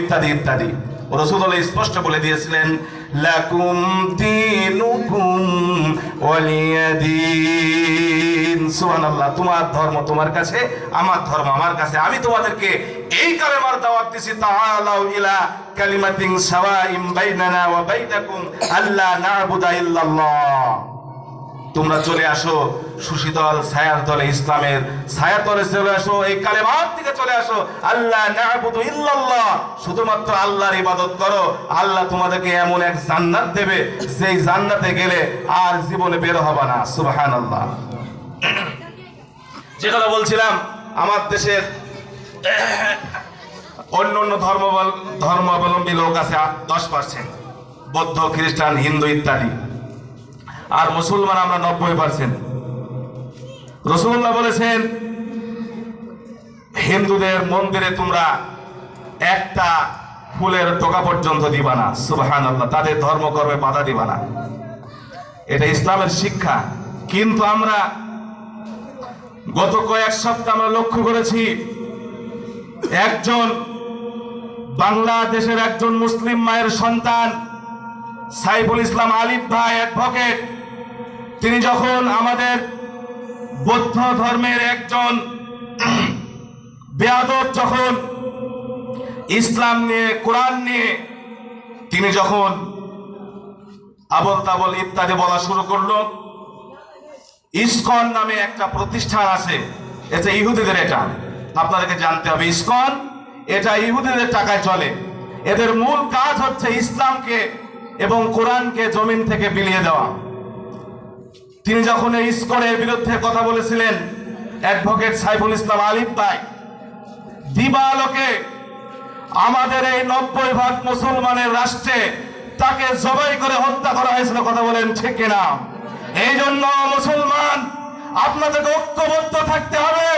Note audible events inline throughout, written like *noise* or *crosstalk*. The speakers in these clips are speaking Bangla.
ইত্যাদি ইত্যাদি। রসুল্লাহ স্পষ্ট বলে দিয়েছিলেন, লাকুম দিনুকুম ওয়ালিয়াদিন। সুবহানাল্লাহ, তোমার ধর্ম তোমার কাছে, আমার ধর্ম আমার কাছে। আমি তোমাদেরকে এই কালেমার দাওয়াত দিছি, তাআলাউ ইলা কালিমাতিন সাওয়াইম বাইনানা ওয়া বাইনাকুম আল্লা না'বুদা ইল্লাল্লাহ। তোমরা চলে আসো সুশীতল ছায়ার দলে ইসলামের ছায়ার দলে চলে আসো, এই কালেমার থেকে চলে আসো। আল্লাহ শুধুমাত্র আল্লাহর ইবাদত করো। আল্লাহ তোমাদেরকে এমন এক জান্নাত দেবে সেই জান্নাতে গেলে আর জীবনে বের হবে না। সুবহানাল্লাহ। যে কথা বলছিলাম, আমার দেশের অন্য অন্য ধর্ম ধর্মাবলম্বী লোক আছে দশ পার্সেন্ট। বৌদ্ধ, খ্রিস্টান, হিন্দু ইত্যাদি। আর মুসলমান আমরা নব্বই পার্সেন্ট রসুল্লাহ বলেছেন, হিন্দুদের মন্দিরে তোমরা একটা ফুলের টোকা পর্যন্ত দিবা না। সুবাহান আল্লাহ তাদের ধর্মকর্মে বাধা দিবা না। এটা ইসলামের শিক্ষা। কিন্তু আমরা গত কয়েক সপ্তাহ আমরা লক্ষ্য করেছি, একজন বাংলাদেশের একজন মুসলিম মায়ের সন্তান সাইফুল ইসলাম আলিফ ভাই অ্যাডভোকেট, তিনি যখন আমাদের বৌদ্ধ ধর্মের একজন বেয়াদব যখন ইসলাম নিয়ে, কোরআন নিয়ে, তিনি যখন আবল তাবল ইত্যাদি বলা শুরু করল, ইসকন নামে একটা প্রতিষ্ঠান আছে, এটা ইহুদিদের এটা, আপনাদেরকে জানতে হবে, ইসকন, এটা ইহুদিদের টাকায় চলে। এদের মূল কাজ হচ্ছে ইসলামকে এবং কোরআনকে জমিন থেকে বিলিয়ে দেওয়া। তিনি যখন এই ইসকনের বিরুদ্ধে কথা বলেছিলেন, অ্যাডভোকেট সাইফুল ইসলাম আলিফ তাই দিবালোকে আমাদের এই নব্বই ভাগ মুসলমানের রাষ্ট্রে তাকে জবাই করে হত্যা করা হয়েছিল কথা বলেন ঠিক কিনা? এই জন্য মুসলমান, আপনাদেরকে ঐক্যবদ্ধ থাকতে হবে।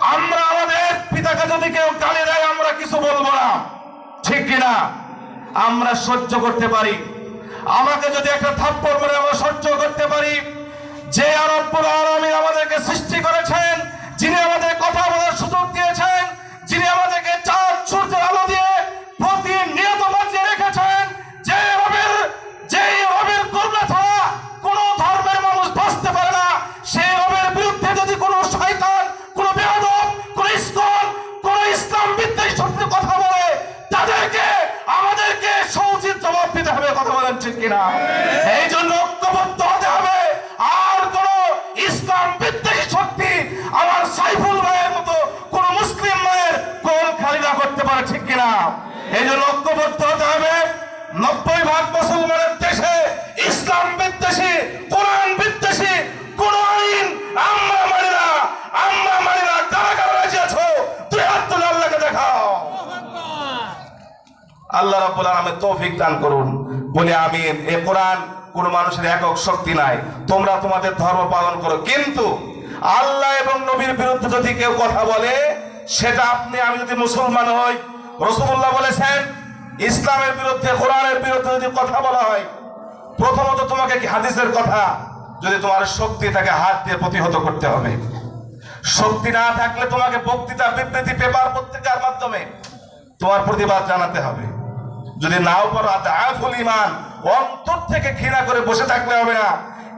আমরা আমাদের পিতাকে যদি কেউ গালি দেয়, আমরা কিছু বলব না। ঠিক কিনা? আমরা সহ্য করতে পারি। আমাকে যদি একটা থাপ্পড় করে আমরা সহ্য করতে পারি, যে আরব্বুল আলমী আমাদেরকে সৃষ্টি করেছেন, যিনি আমাদের কথা বলার সুযোগ দিয়েছেন, যিনি আমাদেরকে বলে আমিন। এ কোরআন কোন মানুষের একক শক্তি নাই। তোমরা তোমাদের ধর্ম পালন করো। কিন্তু আল্লাহ এবং নবীর বিরুদ্ধে যদি কেউ কথা বলে, সেটা আপনি, আমি যদি মুসলমান হই, রসুল্লাহ বলেছেন, ইসলামের বিরুদ্ধে, কোরআনের বিরুদ্ধে যদি কথা বলা হয়, প্রথমত তোমাকে হাদিসের কথা? যদি তোমার শক্তি থাকে হাত দিয়ে প্রতিহত করতে হবে। শক্তি না থাকলে তোমাকে বক্তৃতা, বিবৃতি, পেপার, পত্রিকার মাধ্যমে তোমার প্রতিবাদ জানাতে হবে। যদি নাও পারো আফুল ইমান অন্তর থেকে ঘৃণা করে বসে থাকলে হবে না।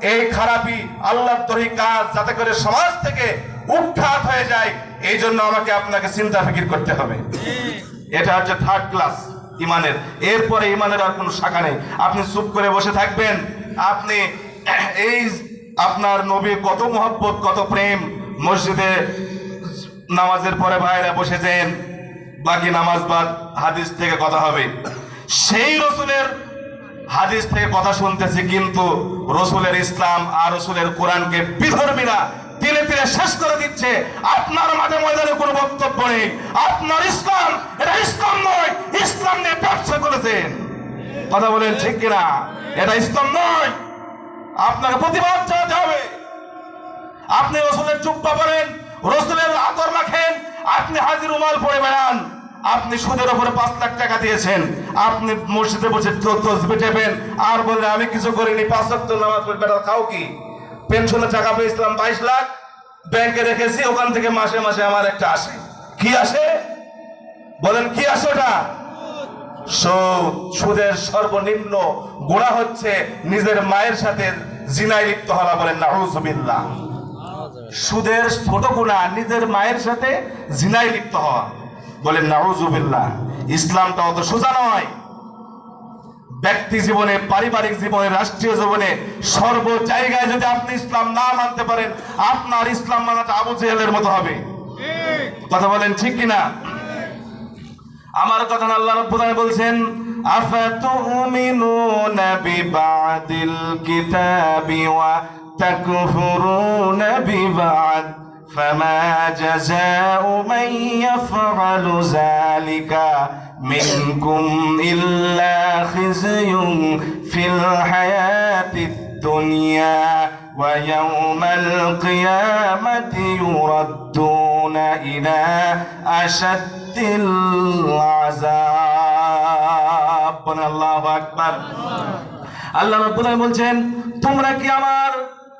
এই খারাপি আল্লাহ তরি কাজ, যাতে করে সমাজ থেকে উৎখাত হয়ে যায়। এই জন্য আমাকে আপনাকে চিন্তা ফিকির করতে হবে। এটা হচ্ছে থার্ড ক্লাস ইমানের এরপরে ইমানের আর কোনো শাখা নেই। আপনি চুপ করে বসে থাকবেন। আপনি *clears throat* এই আপনার নবী কত মহব্বত, কত প্রেম। মসজিদে নামাজের পরে ভাইরা বসেছেন বাকি নামাজ বাদ, হাদিস থেকে কথা হবে। সেই রসুলের হাদিস থেকে কথা শুনতেছি, কিন্তু রসুলের ইসলাম আর রসুলের কোরআনকে বিধর্মীরা তিলে তিলে শেষ করে দিচ্ছে। আপনার মাঠে ময়দানে কোনো বক্তব্য নেই। আপনার ইসলাম, এটা ইসলাম নয়, ইসলাম নিয়ে ব্যবসা করেছেন। কথা বলেন ঠিক কিনা? এটা ইসলাম নয়। আপনাকে প্রতিবাদ জানাতে হবে। আপনি রসুলের চুপ্পা পড়েন রসুলের আতর মাখেন আপনি হাজির উমাল পড়ে বেড়ান। আপনি সুদের উপরে পাঁচ লাখ টাকা দিয়েছেন। আপনি মসজিদে বসে তসবি টেপেন। আর বললে, আমি কিছু করিনি, পাঁচ তো নামাজ পড়ে বেটা খাও কি? পেনশনের টাকা পেয়েছিলাম বাইশ লাখ। ব্যাংকে রেখেছি, ওখান থেকে মাসে মাসে আমার একটা আসে। কি আসে? বলেন, কি আসে ওটা? সুদ। সুদের সর্বনিম্ন গোড়া হচ্ছে নিজের মায়ের সাথে জিনায় লিপ্ত হওয়া বলেন নাউজুবিল্লাহ। সুদের ছোট গুণা, নিজের মায়ের সাথে জিনায় লিপ্ত হওয়া। বলেন নাউজুবিল্লাহ ইসলামটা অত সোজা নয়। ব্যক্তি জীবনে, পারিবারিক জীবনে, রাষ্ট্রীয় জীবনে সর্ব জায়গায় যদি আপনি ইসলাম না মানতে পারেন, আপনার ইসলাম মানাটা আবু জেহেলের মতো হবে। কথা বলেন ঠিক কিনা? আমার কথা আল্লাহ রাব্বুল বলছেন, আফাতুমিনুনা বিবাদিল কিতাবি ওয়া তাকফুরুনা বিবাদ فما جزاء من يفعل ذلك منكم إلا خزي في الحياة الدنيا ويوم القيامة يردون إلى أشد العذاب বলেন আল্লাহু আকবার আল্লাহ রাব্বুল আলামিন বলছেন তোমরা কি আমার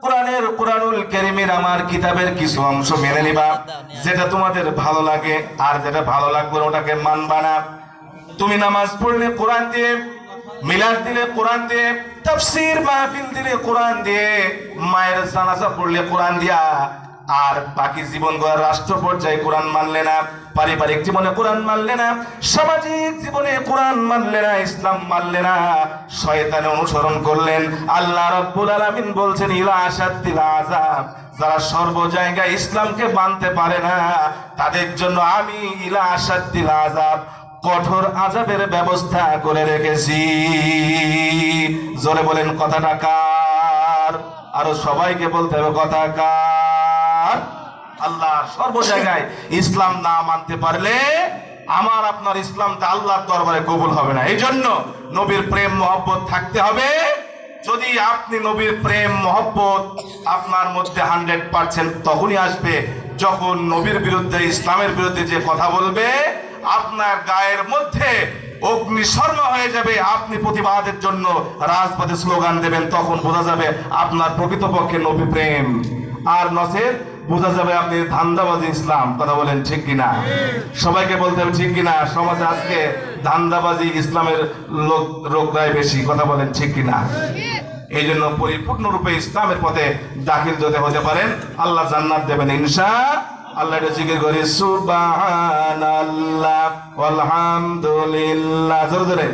কোরআনের কোরআনুল কেরিমের আমার কিতাবের কিছু অংশ মেনে নিবা। যেটা তোমাদের ভালো লাগে, আর যেটা ভালো লাগবে ওটাকে মানবা না। তুমি নামাজ পড়লে কোরআন দিয়ে, মিলাদ দিলে কোরআন দিয়ে, তাফসির মাহফিল দিলে কোরআন দিয়ে, মায়ের জানাজা পড়লে কোরআন দিয়া আর বাকি জীবন গড়ার রাষ্ট্র পর্যায়ে কোরআন মানলে না, পারিবারিক জীবনে কোরআন মানলে না, সামাজিক জীবনে কোরআন মানলে না, ইসলাম মানলে না, শয়তানে অনুসরণ করলেন। আল্লাহ রাব্বুল আলামিন বলছেন, ইলা আশাদ্দিল আযাব, যারা সর্ব জায়গায় ইসলামকে মানতে পারে না, তাদের জন্য আমি ইলা আশাদ্দিল আযাব, কঠোর আজাবের ব্যবস্থা করে রেখেছি। জোরে বলেন, কথাটা কার? আরও সবাইকে বলতে হবে, কথা কার? আল্লাহ সর্ব জায়গায় ইসলাম না মানতে পারলে আমার আপনার ইসলামটা আল্লাহর দরবারে কবুল হবে না। এই জন্য নবীর প্রেম, মহব্বত থাকতে হবে। যদি আপনি নবীর প্রেম, মহব্বত আপনার মধ্যে হান্ড্রেড পার্সেন্ট তখনই আসবে যখন নবীর বিরুদ্ধে, ইসলামের বিরুদ্ধে যে কথা বলবে, আপনার গায়ের মধ্যে অগ্নিশর্মা হয়ে যাবে। আপনি প্রতিবাদের জন্য রাজপথে স্লোগান দেবেন, তখন বোঝা যাবে আপনার প্রকৃতপক্ষে নবী প্রেম। আর নসের বোঝা যাবে আপনি ধান্দাবাজি ইসলাম, কথা বলেন ঠিক কিনা? সবাইকে বলতে হবে ঠিক কিনা? সমাজে আজকে ধান্দাবাজি ইসলামের লোক লোকরাই বেশি, কথা বলেন ঠিক কিনা? এই জন্য পরিপূর্ণরূপে ইসলামের পথে দাখিল যদি হতে পারেন, আল্লাহ জান্নাত দেবেন, ইনশা আল্লাহ। এটা জিকির করি, সুবহানাল্লাহ আলহামদুলিল্লাহ জোরে জোরে।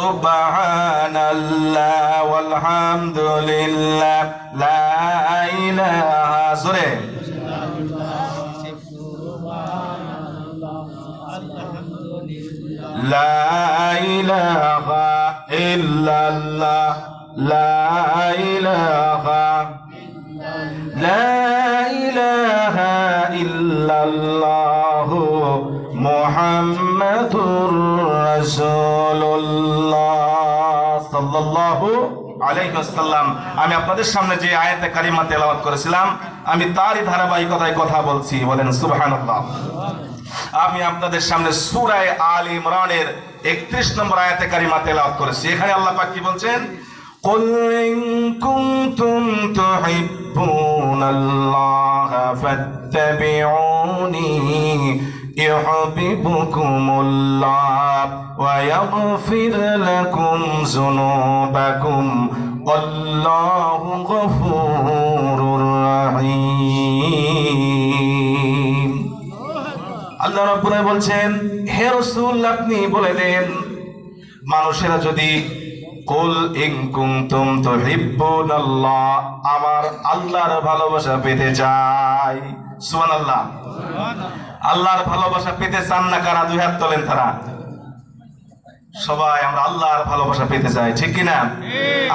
سبحان الله والحمد لله. لا إله. سورة. لا إله إلا الله. لا إله. لا إله إلا الله. محمد رسول الله صلى الله আলাইহি ওয়াসাল্লাম আমি আপনাদের সামনে যে আয়াতে কারিমা তেলাওয়াত করেছিলাম আমি তারই ধারাবাহিকতায় কথা বলছি বলেন সুবহানাল্লাহ আমি আপনাদের সামনে সূরায়ে আল ইমরানের 31 নম্বর আয়াতে কারিমা তেলাওয়াত করেছি এখানে আল্লাহ পাক কি বলছেন قل إن كنتم تحبون الله فاتبعوني يحببكم الله ويغفر لكم ذنوبكم والله غفور رحيم আল্লাহ রাব্বুল আলামিন বলছেন হে রাসূল আপনি বলে দেন মানুষেরা যদি কুল ইন কুনতুম তুহিব্বুনাল্লাহ আমার আল্লাহর ভালোবাসা পেতে চাই সুবহানাল্লাহ আল্লাহর ভালোবাসা পেতে চান না কারা? দুই হাত তোলেন তারা। সবাই আমরা আল্লাহর ভালোবাসা পেতে চাই ঠিক কিনা?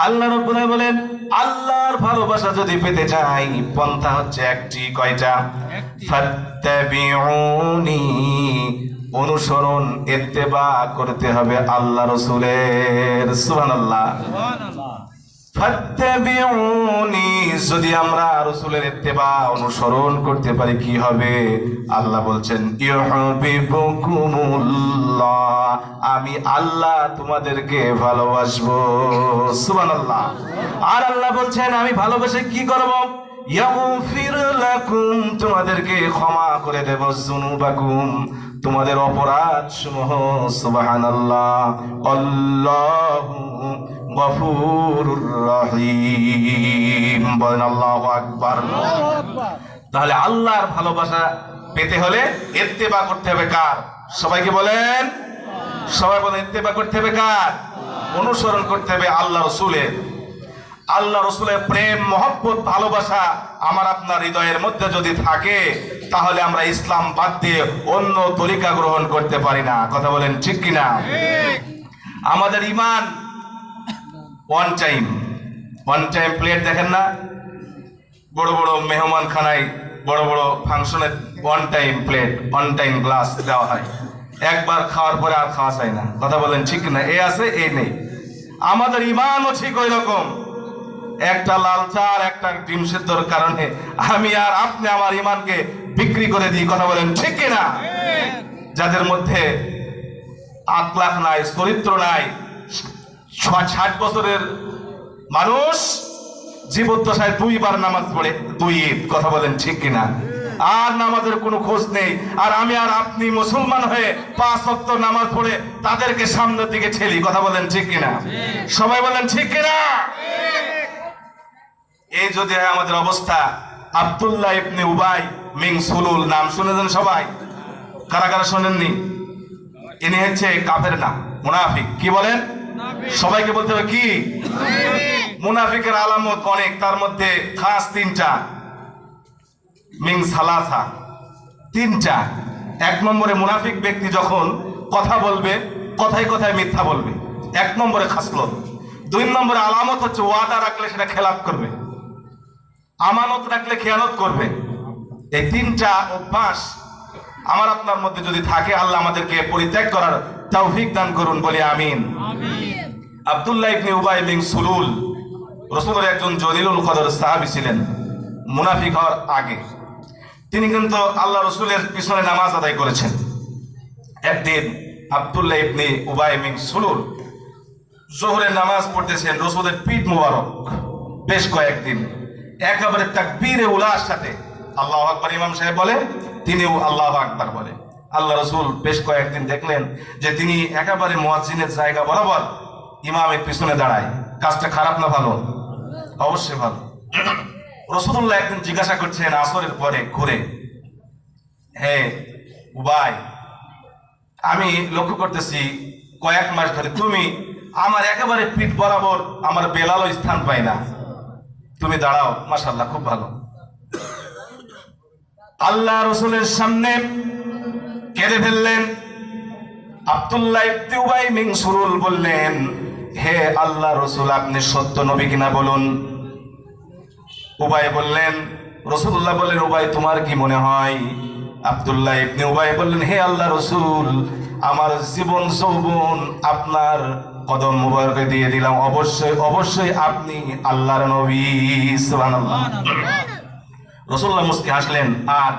আল্লাহ রব্বুল আলামিন বলেন আল্লাহর ভালোবাসা যদি পেতে চাই পন্থা হচ্ছে একটি কয়টা? ফাত্তাবিউনি অনুসরণ ইত্তেবা করতে হবে আল্লাহ রসুলের সুবহানাল্লাহ। ফাত্তাবিউনি যদি আমরা রসুলের ইত্তেবা অনুসরণ করতে পারি, কি হবে? আল্লাহ বলছেন আমি আল্লাহ তোমাদেরকে ভালোবাসবো। সুবহানাল্লাহ। আর আল্লাহ বলছেন, আমি ভালোবেসে কি করব? তোমাদেরকে ক্ষমা করে দেব যুনুবাকুম। তোমাদের অপরাধ সমূহ সুবহানাল্লাহ, আল্লাহু গফুরুর রহিম। বলেন, আল্লাহু আকবার। তাহলে আল্লাহর ভালোবাসা পেতে হলে ইত্তেবা করতে হবে কার? সবাইকে বলেন? সবাই বলেন, ইত্তেবা করতে হবে কার? অনুসরণ করতে হবে আল্লাহ রসুলের। আল্লাহ রসুলের প্রেম, মহব্বত, ভালোবাসা আমার আপনার হৃদয়ের মধ্যে যদি থাকে, তাহলে আমরা ইসলাম বাদ দিয়ে অন্য তরিকা গ্রহণ করতে পারি না। কথা বলেন ঠিক কিনা? আমাদের ইমান one time one time plate দেখেন না? বড় বড় মেহমান খানায় বড় বড় ফাংশনে one time plate one time glass দেওয়া হয়। একবার খাওয়ার পরে আর খাওয়া যায় না। কথা বলেন ঠিক না এ আছে, এ নেই। আমাদের ইমানও ঠিক ওই রকম। একটা লাল চা আর একটা ডিম সেদ্ধর কারণে আমি আর আপনি আমার ইমানকে বিক্রি করে দিই, কথা বলেন ঠিক কিনা? যাদের মধ্যে আখলাখ নাই, চরিত্র নাই ষাট বছরের মানুষ জীবদ্দশায় দুইবার নামাজ পড়ে, দুই ঈদ, কথা বলেন ঠিক কিনা? আর নামাজের কোনো খোঁজ নেই। আর আমি আর আপনি মুসলমান হয়ে পাঁচ ওয়াক্ত নামাজ পড়ে তাদেরকে সামনের দিকে ঠেলি, কথা বলেন ঠিক কিনা? সবাই বলেন ঠিক কিনা? এই যদি হয় আমাদের অবস্থা, আব্দুল্লাহ ইবনে উবাই মিং সুলুল, নাম শুনেছেন সবাই। কারা কারা শোনেননি? ইনি হচ্ছে কাফের নাম মুনাফিক। কি বলেন? সবাইকে বলতে হবে কি? মুনাফিকের আলামত অনেক, তার মধ্যে খাস তিনটা। মিং সালাসা, তিনটা। এক নম্বরে মুনাফিক ব্যক্তি যখন কথা বলবে, কথায় কথায় মিথ্যা বলবে। এক নম্বরে খাসলত। দুই নম্বরে আলামত হচ্ছে ওয়াদা রাখলে সেটা খেলাপ করবে। আমানত রাখলে খেয়ালত করবে। এই তিনটা অভ্যাস আমার আপনার মধ্যে যদি থাকে আল্লাহ আমাদেরকে পরিত্যাগ করার তৌফিক দান করুন বলে আমিন। আব্দুল্লাহ ইবনে উবাই বিন সুলুল রসুলের একজন জলিলুল কদর সাহাবী ছিলেন মুনাফিক হওয়ার আগে। তিনি কিন্তু আল্লাহ রসুলের পিছনে নামাজ আদায় করেছেন। একদিন আব্দুল্লাহ ইবনে উবাই বিন সুলুল জোহরের নামাজ পড়তেছেন রসুলের পিঠ মুবারক বেশ কয়েকদিন। একেবারে তাকবীরে উলার সাথে আল্লাহ আকবর ইমাম সাহেব বলে, তিনিও আল্লাহ আকবার বলে। আল্লাহ রসুল বেশ কয়েকদিন দেখলেন যে তিনি একেবারে মুয়াজ্জিনের জায়গা বরাবর ইমামের পিছনে দাঁড়ায়। কাজটা খারাপ না ভালো? অবশ্যই ভালো। রসুল্লাহ একদিন জিজ্ঞাসা করছেন আসরের পরে ঘুরে, হে উবাই, আমি লক্ষ্য করতেছি কয়েক মাস ধরে তুমি আমার একেবারে পিঠ বরাবর আমার বেলালও স্থান পাই না। তুমি দাঁড়াও মাসাল্লাহ খুব ভালো। আল্লাহ রসুলের সামনে কেঁদে ফেললেন। আব্দুল্লাহ ইবনে উবাই মিন সুরুল বললেন, হে আল্লাহ রসুল, আপনি সত্য নবী কিনা বলুন? উবাই বললেন, রসুল্লাহ বললেন, উবাই, তোমার কি মনে হয়? আব্দুল্লাহ ইবনে উবাই বললেন, হে আল্লাহ রসুল, আমার জীবন, যৌবন, আপনার কদম মুবারকে দিয়ে দিলাম। অবশ্যই অবশ্যই আপনি আল্লাহর নবী, সুবহানাল্লাহ। রসুল্লাহ মুস্তি হাসলেন আর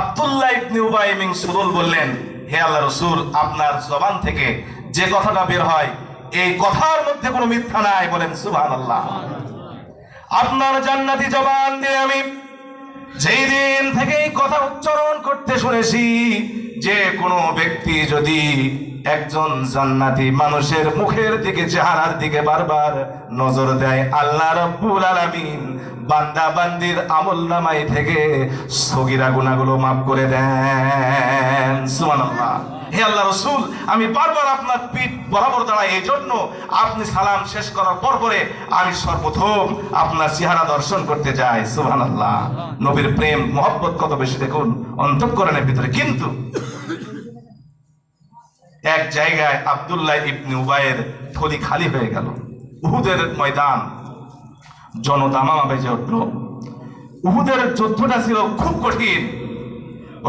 আব্দুল্লাহ ইবনে উবাই সুরুল বললেন, হে রসুল, আপনার জবান থেকে যে কথাটা বের হয়, এই কথার মধ্যে কোনো মিথ্যা নাই। বলেন, সুবহানাল্লাহ। আপনার জান্নাতি জবান দিয়ে আমি যেই দিন থেকে এই কথা উচ্চারণ করতে শুনেছি যে কোনো ব্যক্তি যদি একজন জান্নাতি মানুষের মুখের দিকে, চেহারার দিকে বারবার নজর দেয়, আল্লাহ রব্বুল আলামিন বান্দা বান্দির আমল নামাই থেকে সগিরা গুনাহগুলো মাফ করে দেন। সুবহানাল্লাহ। হে আল্লাহ রসুল, আমি বারবার আপনার পিঠ বরাবর দাঁড়াই এই জন্য আপনি সালাম শেষ করার পর পরে আমি সর্বপ্রথম আপনার চেহারা দর্শন করতে যাই। সুহান আল্লাহ নবীর প্রেম, মহব্বত কত বেশি দেখুন, অন্তঃকরণের ভিতরে। কিন্তু এক জায়গায় আব্দুল্লাহ ইবনে উবাইয়ের থলি খালি হয়ে গেল। উহুদের ময়দান জনদামা বেজে উঠল। উহুদের যুদ্ধটা ছিল খুব কঠিন।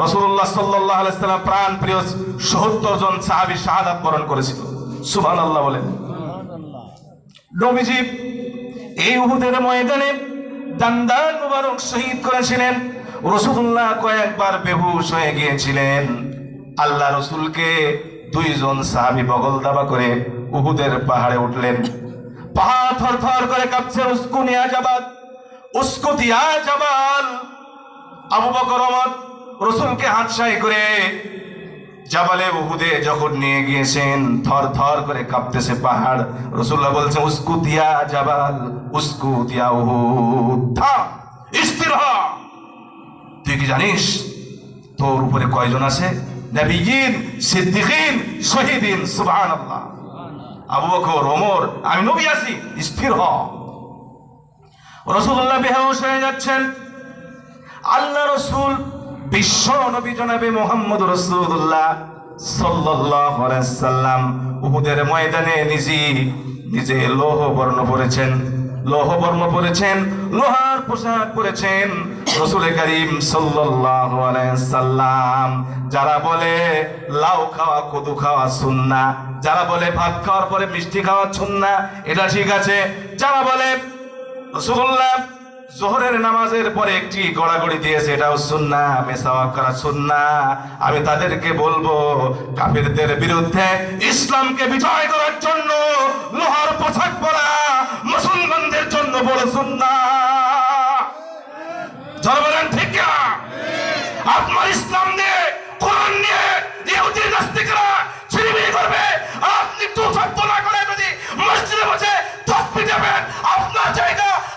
রসুল্লাহ সাল্লাহ আলাইসাল্লাম প্রাণ প্রিয় সত্তর জন সাহাবি শাহাদাত বরণ করেছিল। সুবহান আল্লাহ বলেন নবীজি এই উহুদের ময়দানে দান্দার মুবারক শহীদ করেছিলেন। রসুল্লাহ কয়েকবার বেহুশ হয়ে গিয়েছিলেন। আল্লাহ রসুলকে দুইজন সাহাবি বগল দাবা করে উহুদের পাহাড়ে উঠলেন। পাহাড় থর থর করে কাঁপছে উস্কুনিয়া জাবাল উস্কুতিয়া জাবাল আবু বকর রসুলকে হাতশাই করে জাবালে উহুদে যখন নিয়ে গিয়েছেন, থর থর করে কাঁপতেছে পাহাড়। রসুল্লাহ বলছে উস্কুতিয়া জাবাল উস্কুতিয়া উহুদ, থাম, স্থির হ। তুই কি জানিস, তোর উপরে কয়জন আছে? নবীন সিদ্দিকিন, শহীদিন, সুবহানাল্লাহ। আবু বকর, ওমর, আমি নবী আছি, স্থির হ। রসুল্লাহ বেহুশ হয়ে যাচ্ছেন। আল্লাহ রসুল বিশ্ব নবী জনাবে মোহাম্মদ রসুল্লাহ সাল্লাম উহুদের ময়দানে নিজে নিজে লৌহ বর্ণ পরেছেন। লৌহ বর্ণ পরেছেন, লোহার পোশাক পরেছেন রসুল করিম সাল্লাম। যারা বলে লাউ খাওয়া, কদু খাওয়া সুন্না, যারা বলে ভাত খাওয়ার পরে মিষ্টি খাওয়া সুন্না, এটা ঠিক আছে। যারা বলে রসুল্লাহ জোহরের নামাজের পরে একটি গড়াগড়ি দিয়েছে, এটাও সুন্না মেসাওয়াক করা সুন্না। আমি তাদেরকে বলব, কাফিরদের বিরুদ্ধে ইসলামকে বিজয় করার জন্য লোহার পোশাক পরা মুসলমানদের জন্য বড় সুন্না। বলেন, ঠিক না আপনার ইসলাম নিয়ে, কোরআন নিয়ে ইহুদির নাস্তিকরা ছিনিমিনি করবে। আপনি তুফাত তোলা করে যদি মসজিদে বসে তসবি দেবেন, আপনার জায়গা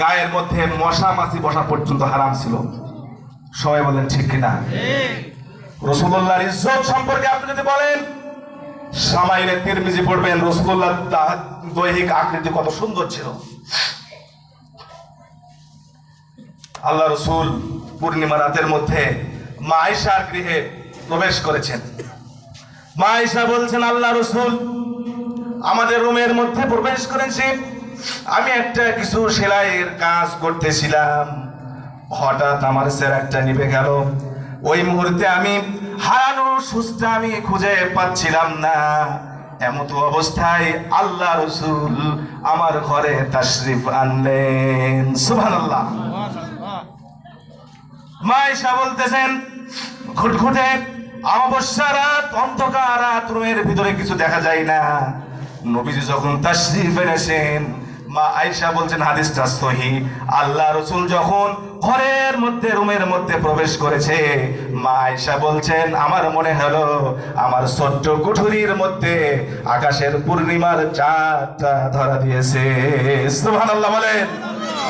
গায়ের মধ্যে মশা মাছি বসা পর্যন্ত হারাম ছিল। সবাই বলেন, ঠিক কিনা? রসুল্লাহর ইজ্জত সম্পর্কে আপনি যদি বলেন, সামাইলে তিরমিজি পড়বেন রসুল্লাহ দৈহিক আকৃতি কত সুন্দর ছিল। আল্লাহ রসুল পূর্ণিমা রাতের মধ্যে মা গৃহে প্রবেশ করেছেন। মা আয়েশা বলছেন, আল্লাহ রসুল, আমাদের রুমের মধ্যে প্রবেশ করেছি। আমি একটা কিছু সেলাইয়ের কাজ করতেছিলাম। হঠাৎ আমার একটা নিভে গেল। ওই মুহূর্তে আমি হারানো সুস্থা আমি খুঁজে পাচ্ছিলাম না। এমত অবস্থায় আল্লাহ রসুল আমার ঘরে তাশরিফ আনলেন। সুবহানাল্লাহ। মায়েশা বলতেছেন, ঘুটঘুটে অমাবস্যা রাত, অন্ধকার রাত, রুমের ভিতরে কিছু দেখা যায় না। নবীজি যখন তাশরিফ এনেছেন মা আয়েশা বলছেন, হাদিসটা সহি। আল্লাহ রসুল যখন ঘরের মধ্যে, রুমের মধ্যে প্রবেশ করেছে, মা আয়েশা বলছেন, আমার মনে হলো আমার ছোট্ট কুঠুরির মধ্যে আকাশের পূর্ণিমার চাঁদটা ধরা দিয়েছে। সুবহানাল্লাহ বলেন।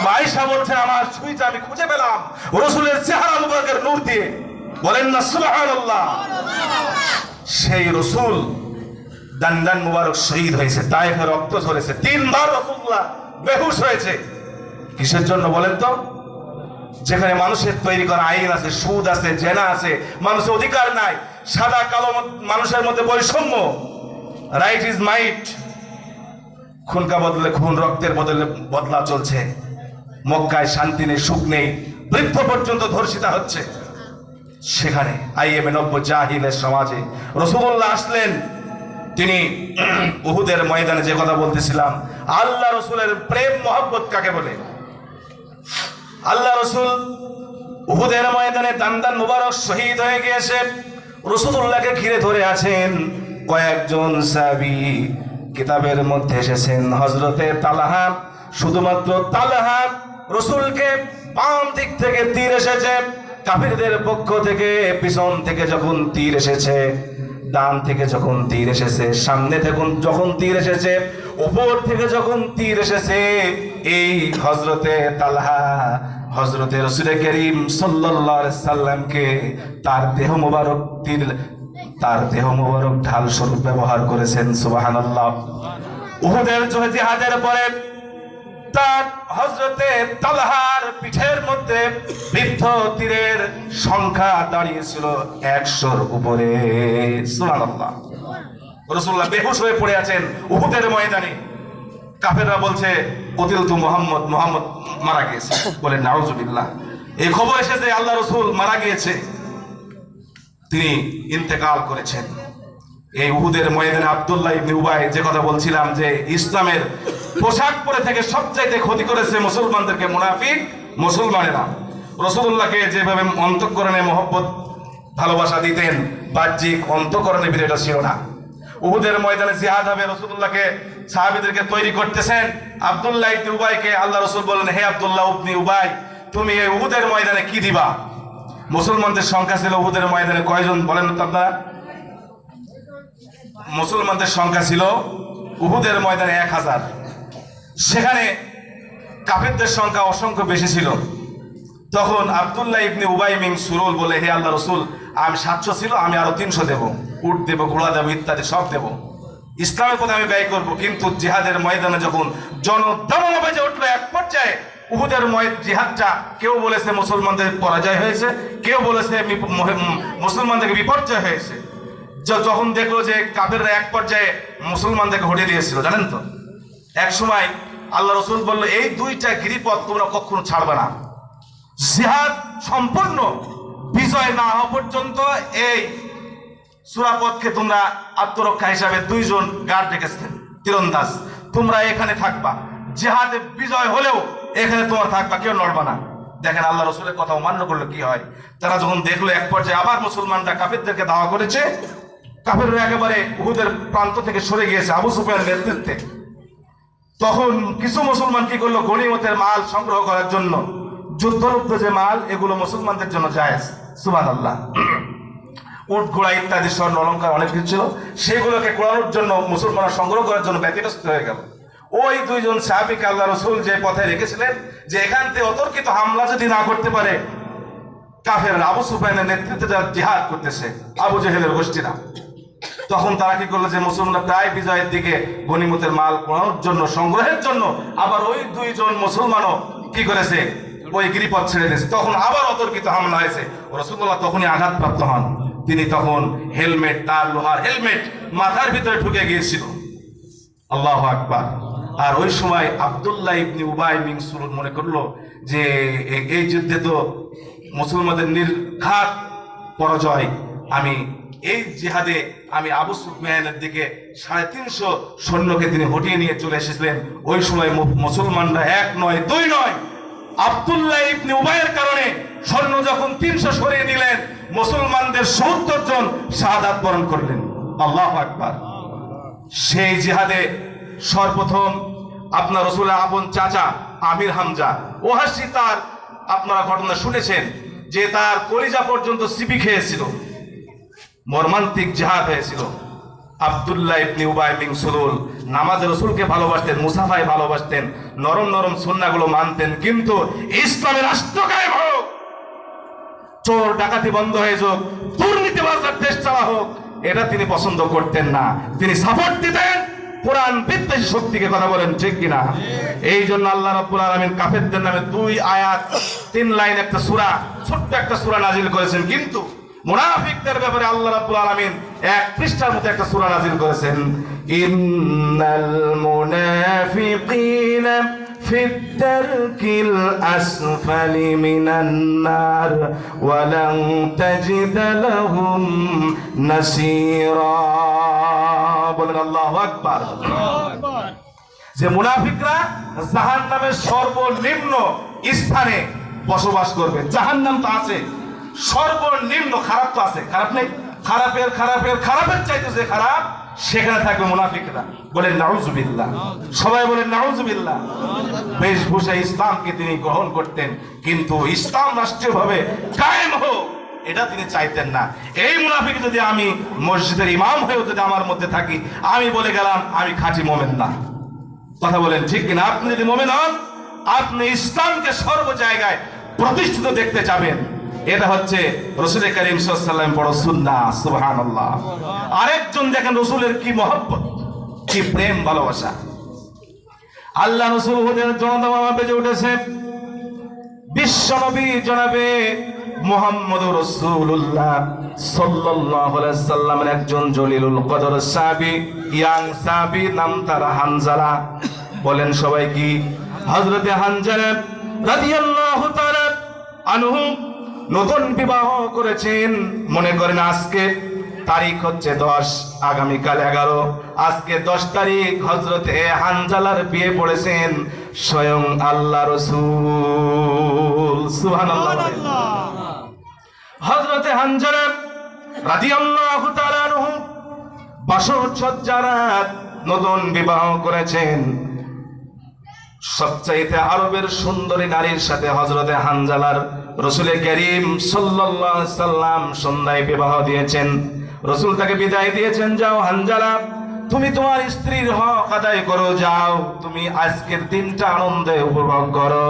মাইশা বলছেন আমার সুইটা আমি খুঁজে পেলাম রসুলের চেহারা মুবারকের নূর দিয়ে। বলেন না, সুবহানাল্লাহ। সেই রসুল দান্দান মুবারক শহীদ হয়েছে তাইফে রক্ত ঝরেছে, তিনবার রসুল্লাহ বেহুশ হয়েছে। কিসের জন্য বলেন তো? যেখানে মানুষের তৈরি করা আইন আছে, সুদ আছে, জেনা আছে, মানুষের অধিকার নাই, সাদা কালো মানুষের মধ্যে বৈষম্য। রাইট ইজ মাইট খুনকা বদলে, খুন রক্তের বদলে বদলা চলছে। মক্কায় শান্তি নেই, সুখ নেই, বৃদ্ধ পর্যন্ত ধর্ষিতা হচ্ছে। সেখানে আইএমএ নব্য জাহিলের সমাজে রসুল্লাহ আসলেন তিনি উহুদের ময়দানে যে কথা বলতেছিলাম, আল্লাহ রসুলের প্রেম, মহব্বত কাকে বলে? আল্লাহ রসুল উহুদের ময়দানে দান্দান মুবারক শহীদ হয়ে গিয়েছে রসুল্লাহকে ঘিরে ধরে আছেন কয়েকজন সাবি কিতাবের মধ্যে এসেছেন হজরতে তালাহা, শুধুমাত্র তালাহা রসুলকে বাম দিক থেকে তীর এসেছে, কাফিরদের পক্ষ থেকে পিছন থেকে যখন তীর এসেছে ডান থেকে যখন তীর এসেছে, সামনে থেকে যখন তীর এসেছে, উপর থেকে যখন তীর এসেছে, এই হজরতে তালহা হজরতে রসুল করিম আলাইহি সাল্লামকে তার দেহ মোবারক তীর, তার দেহ মোবারক ঢাল স্বরূপ ব্যবহার করেছেন, সুবহানাল্লাহ। উহুদের জিহাদের পরে তার হজরতে তালহার পিঠের মধ্যে বৃদ্ধ তীরের সংখ্যা দাঁড়িয়েছিল একশোর উপরে। রসুল্লাহ বেহুশ হয়ে পড়ে আছেন উহুদের ময়দানে। কাফেররা বলছে কতিল তু মোহাম্মদ মোহাম্মদ মারা গিয়েছে। বলে, নাউজুবিল্লাহ। এই খবর এসেছে, আল্লাহ রসুল মারা গিয়েছে। তিনি ইন্তেকাল করেছেন। এই উহুদের ময়দানে আব্দুল্লাহ ইবনে উবাই যে কথা বলছিলাম যে ইসলামের পোশাক পরে থেকে সবচাইতে ক্ষতি করেছে মুসলমানদেরকে মুনাফিক মুসলমানেরা। রসুল্লাহকে যেভাবে অন্তঃকরণে মহব্বত, ভালোবাসা দিতেন, বাহ্যিক অন্তঃকরণে বিরোধ ছিল না। উহুদের ময়দানে জিহাদ হবে রসুল্লাহকে সাহাবিদেরকে তৈরি করতেছেন। আব্দুল্লাহ ইবনে উবাইকে আল্লাহ রসুল বললেন, হে আব্দুল্লাহ ইবনে উবাই, তুমি এই উহুদের ময়দানে কি দিবা? মুসলমানদের সংখ্যা ছিল উহুদের ময়দানে কয়জন বলেন তো আপনারা? মুসলমানদের সংখ্যা ছিল উহুদের ময়দানে এক হাজার। সেখানে কাফেরদের সংখ্যা অসংখ্য বেশি ছিল। তখন আব্দুল্লাহ ইবনে উবাই মিং সুরুল বলে, হে আল্লাহ রসুল, আমি সাতশো ছিল, আমি আরও তিনশো দেব। উট দেবো, ঘোড়া দেবো, ইত্যাদি সব দেব। ইসলামের পথে আমি ব্যয় করব। কিন্তু জিহাদের ময়দানে যখন জনদমন বেজে উঠল এক পর্যায়ে, উহুদের জিহাদটা কেউ বলেছে মুসলমানদের পরাজয় হয়েছে, কেউ বলেছে মুসলমানদের বিপর্যয় হয়েছে। যখন দেখল যে কাফেররা এক পর্যায়ে মুসলমানদেরকে হটিয়ে দিয়েছিল, জানেন তো? এক সময় আল্লাহ রসুল বলল, এই দুইটা গিরিপথ তোমরা কখনো ছাড়বে না। জিহাদ সম্পূর্ণ বিজয় না হওয়া পর্যন্ত এই সুরাপথকে তোমরা আত্মরক্ষা হিসাবে দুইজন গার্ড রেখেছেন তীরন্দাজ। তোমরা এখানে থাকবা। জেহাদে বিজয় হলেও এখানে তোমরা থাকবা, কেউ লড়বা না। দেখেন আল্লাহ রসুলের কথা অমান্য করলে কি হয়? তারা যখন দেখল, এক পর্যায়ে আবার মুসলমানরা কাফেরদেরকে দাওয়া করেছে কাফেররা একেবারে উহুদের প্রান্ত থেকে সরে গিয়েছে, আবু সুফিয়ানের নেতৃত্বে। তখন কিছু মুসলমান কি করল? গণিমতের মাল সংগ্রহ করার জন্য যুদ্ধলব্ধ যে মাল, এগুলো মুসলমানদের জন্য জায়েজ সুবাদ আল্লাহ উট, ঘোড়া ইত্যাদি, স্বর্ণ, অলঙ্কার, অনেক কিছু ছিল। সেগুলোকে কোরআনোর জন্য মুসলমানরা সংগ্রহ করার জন্য ব্যতিগ্রস্ত হয়ে গেল। ওই দুইজন সাহাবিক আল্লাহ রসুল যে পথে রেখেছিলেন, যে এখান থেকে অতর্কিত হামলা যদি না করতে পারে কাফের আবু সুফিয়ানের নেতৃত্বে যারা জিহাদ করতেছে, আবু জেহেলের গোষ্ঠীরা। তখন তারা কি করল যে, মুসলমানরা প্রায় বিজয়ের দিকে গনিমতের মাল কোরানোর জন্য, সংগ্রহের জন্য আবার ওই দুইজন মুসলমানও কি করেছে? ওই গিরিপথ ছেড়ে দিয়েছে। তখন আবার অতর্কিত হামলা হয়েছে। রসুল্লাহ তখনই আঘাতপ্রাপ্ত হন। তিনি তখন হেলমেট, তার লোহার হেলমেট মাথার ভিতরে ঢুকে গিয়েছিল। আল্লাহ আকবার। আর ওই সময় আব্দুল্লাহ ইবনি উবাই মিং সুরুদ মনে করল যে এই যুদ্ধে তো মুসলমানদের নির্ঘাত পরাজয় আমি এই জিহাদে আমি আবু সুফিয়ানের দিকে সাড়ে তিনশো সৈন্যকে তিনি হটিয়ে নিয়ে চলে এসেছিলেন। ওই সময় মুসলমানরা এক নয়, দুই নয়। আব্দুল্লাহ ইবনে উবাইয়ের কারণে সৈন্য যখন তিনশো সরিয়ে নিলেন মুসলমানদের সত্তর জন শাহাদাত বরণ করলেন। আল্লাহ আকবার। সেই জিহাদে সর্বপ্রথম আপনার রসুলের আপন চাচা আমির হামজা, ওহাসি তার আপনারা ঘটনা শুনেছেন যে তার কলিজা পর্যন্ত সিপি খেয়েছিল। মর্মান্তিক জিহাদ হয়েছিল। আব্দুল্লাহ ইবনি উবাই বিন সুলুল নামাজ রসুলকে ভালোবাসতেন মুসাফাই ভালোবাসতেন, নরম নরম সুন্নাগুলো মানতেন, কিন্তু ইসলামের রাষ্ট্র কায়েম হোক, চোর ডাকাতি বন্ধ হয়ে যাক দুর্নীতিবাজার দেশ চালা হোক, এটা তিনি পছন্দ করতেন না। তিনি সাপোর্ট দিতেন, কোরআন বিদ্বেষী শক্তিকে কথা বলেন, ঠিক কিনা? এই জন্য আল্লাহ রাব্বুল আলামিন কাফেরদের নামে দুই আয়াত, তিন লাইন একটা সূরা, ছোট্ট একটা সূরা নাজিল করেছেন, কিন্তু মুনাফিকদের ব্যাপারে আল্লাহ রাব্বুল আলামিন এক পৃষ্ঠার মধ্যে একটা সূরা নাজিল করেছেন ইন্নাল মুনাফিকিনা في الدرك الأسفل من النار ولن تجد لهم نصيرا বলেন আল্লাহ আকবার যে মুনাফিকরা জাহান নামের সর্বনিম্ন স্থানে বসবাস করবে জাহান নাম তো আছে সর্বনিম্ন খারাপ তো আছে। খারাপ নেই? খারাপের খারাপের খারাপের চাইতে যে খারাপ, সেখানে থাকবে মুনাফিকরা। বলেন, নাউজুবিল্লাহ। সবাই বলেন, নাউজুবিল্লাহ। বেশভূষা ইসলামকে তিনি গ্রহণ করতেন, কিন্তু ইসলাম রাষ্ট্রীয়ভাবে কায়েম হোক, এটা তিনি চাইতেন না। এই মুনাফিক যদি আমি মসজিদের ইমাম হয়েও যদি আমার মধ্যে থাকি, আমি বলে গেলাম, আমি খাঁটি মোমেন না। কথা বলেন, ঠিক কিনা? আপনি যদি মোমেন হন, আপনি ইসলামকে সর্ব জায়গায় প্রতিষ্ঠিত দেখতে যাবেন। এটা হচ্ছে রসুল করিম সাল্লাম বড় সুন্না সুবহান আরেকজন দেখেন রসুলের কি মহব্বত, কি প্রেম, ভালোবাসা। আল্লাহ রসুল হুদের জনতা বেজে উঠেছে। বিশ্ব নবী জনাবে মোহাম্মদ রসুল্লাহ সাল্লামের একজন জলিলুল কদর সাহাবী, ইয়াং সাহাবী, নাম তার হানজালা। বলেন সবাই কি? হযরতে হানজালা রাদিয়াল্লাহু তাআলা আনহু নতুন বিবাহ করেছেন। মনে করেন আজকে তারিখ হচ্ছে দশ আগামীকাল এগারো। আজকে দশ তারিখ হজরতে হানজালার বিয়ে পড়েছেন স্বয়ং আল্লাহ রসুল। সুহান হজরতে হানজালা রাজি আল্লাহ বাসর সজ্জারাত নতুন বিবাহ করেছেন। সবচাইতে আরবের সুন্দরী নারীর সাথে হজরতে হানজালার রসুলে করিম আলাইহি সাল্লাম সন্ধ্যায় বিবাহ দিয়েছেন। রসুল তাকে বিদায় দিয়েছেন, যাও হানজালা, তুমি তোমার স্ত্রীর হক আদায় করো, যাও, তুমি আজকের দিনটা আনন্দে উপভোগ করো।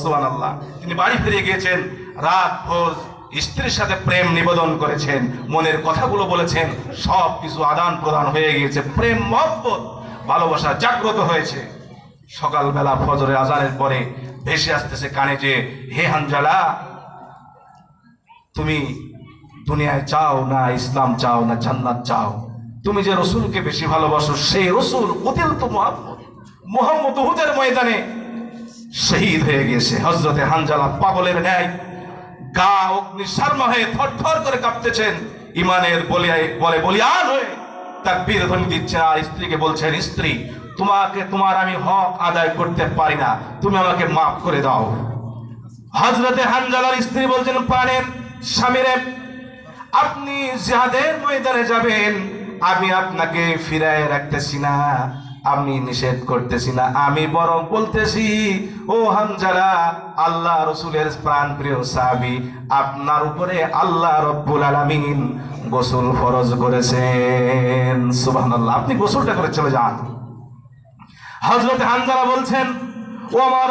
সুবহানাল্লাহ। তিনি বাড়ি ফিরে গিয়েছেন, রাত ভোর স্ত্রীর সাথে প্রেম নিবেদন করেছেন, মনের কথাগুলো বলেছেন সব কিছু আদান প্রদান হয়ে গিয়েছে, প্রেম, মহব্বত, ভালোবাসা জাগ্রত হয়েছে। সকালবেলা ফজরে আজানের পরে ভেসে আসতেছে কানে যে, হে হানজালা, তুমি দুনিয়ায় চাও না, ইসলাম চাও না, জান্নাত চাও? তুমি যে রসুলকে বেশি ভালোবাসো, সেই রসুল অতিল তো মোহাম্মদ। মোহাম্মদ উহুদের ময়দানে শহীদ হয়ে গেছে হজরতে হানজালা পাগলের ন্যায় গা অগ্নি শর্মা হয়ে থর থর করে কাঁপতেছেন। ইমানের বলে বলে বলিয়ান হয়ে তার বীর ধ্বনি দিচ্ছে আর স্ত্রীকে বলছেন, স্ত্রী তোমাকে, তোমার আমি হক আদায় করতে পারি না। তুমি আমাকে মাফ করে দাও। হজরতে হানজালার স্ত্রী বলছেন প্রাণের স্বামীরে, আপনি জিহাদের ময়দানে যাবেন, আমি আপনাকে ফিরায় রাখতেছি না, আমি নিষেধ করতেছি না, আমি বরং বলতেছি, ও হামজালা আল্লাহ রসুলের প্রাণ প্রিয় সাহাবি, আপনার উপরে আল্লাহ রব্বুল আলামিন গোসল ফরজ করেছেন। সুবহানাল্লাহ, আপনি গোসলটা করে চলে যান। হজরত হানজালা বলছেন ও আমার